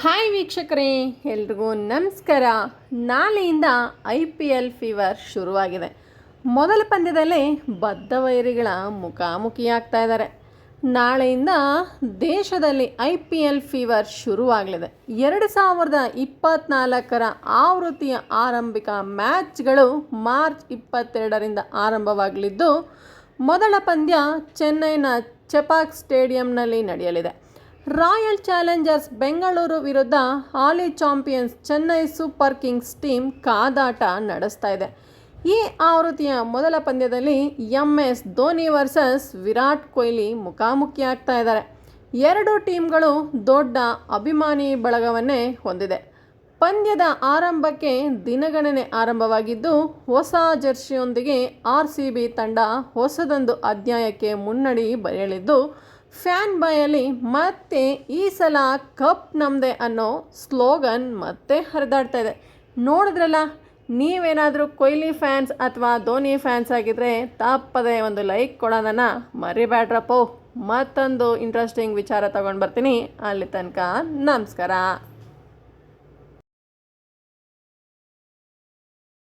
Hi ವೀಕ್ಷಕರೇ, ಎಲ್ರಿಗೂ ನಮಸ್ಕಾರ. ನಾಳೆಯಿಂದ ಐ ಪಿ ಎಲ್ ಫೀವರ್ ಶುರುವಾಗಿದೆ. ಮೊದಲ ಪಂದ್ಯದಲ್ಲಿ ಬದ್ಧ ವೈರಿಗಳ ಮುಖಾಮುಖಿಯಾಗ್ತಾ ಇದ್ದಾರೆ. ನಾಳೆಯಿಂದ ದೇಶದಲ್ಲಿ ಐ ಪಿ ಎಲ್ ಫೀವರ್ ಶುರುವಾಗಲಿದೆ. ಎರಡು ಸಾವಿರದ ಇಪ್ಪತ್ತ್ನಾಲ್ಕರ ಆವೃತ್ತಿಯ ಆರಂಭಿಕ ಮ್ಯಾಚ್ಗಳು ಮಾರ್ಚ್ ಇಪ್ಪತ್ತೆರಡರಿಂದ ಆರಂಭವಾಗಲಿದ್ದು, ಮೊದಲ ಪಂದ್ಯ ಚೆನ್ನೈನ ಚೆಪಾಕ್ ಸ್ಟೇಡಿಯಂನಲ್ಲಿ ನಡೆಯಲಿದೆ. ರಾಯಲ್ ಚಾಲೆಂಜರ್ಸ್ ಬೆಂಗಳೂರು ವಿರುದ್ಧ ಹಾಲಿ champions Chennai super kings team ಕಾದಾಟ ನಡೆಸ್ತಾ ಇದೆ. ಈ ಆವೃತ್ತಿಯ ಮೊದಲ ಪಂದ್ಯದಲ್ಲಿ M S Dhoni versus Virat Kohli ಮುಖಾಮುಖಿಯಾಗ್ತಾ ಇದ್ದಾರೆ. ಎರಡು ಟೀಮ್ಗಳು ದೊಡ್ಡ ಅಭಿಮಾನಿ ಬಳಗವನ್ನೇ ಹೊಂದಿದೆ. ಪಂದ್ಯದ ಆರಂಭಕ್ಕೆ ದಿನಗಣನೆ ಆರಂಭವಾಗಿದ್ದು, ಹೊಸ ಜರ್ಸಿಯೊಂದಿಗೆ ಆರ್ ಸಿ ಬಿ ತಂಡ ಹೊಸದೊಂದು ಅಧ್ಯಾಯಕ್ಕೆ ಮುನ್ನಡಿ ಬರೆಯಲಿದ್ದು ಫ್ಯಾನ್ ಬಾಯಲ್ಲಿ ಮತ್ತೆ ಈ ಸಲ ಕಪ್ ನಮ್ಮದೆ ಅನ್ನೋ ಸ್ಲೋಗನ್ ಮತ್ತೆ ಹರಿದಾಡ್ತಾ ಇದೆ. ನೋಡಿದ್ರಲ್ಲ, ನೀವೇನಾದರೂ ಕೊಹ್ಲಿ ಫ್ಯಾನ್ಸ್ ಅಥವಾ ಧೋನಿ ಫ್ಯಾನ್ಸ್ ಆಗಿದ್ದರೆ ತಪ್ಪದೆ ಒಂದು ಲೈಕ್ ಕೊಡೋದನ್ನು ಮರಿಬೇಡ್ರಪ್ಪೋ ಮತ್ತೊಂದು ಇಂಟ್ರೆಸ್ಟಿಂಗ್ ವಿಚಾರ ತಗೊಂಡು ಬರ್ತೀನಿ. ಅಲ್ಲಿ ತನಕ ನಮಸ್ಕಾರ.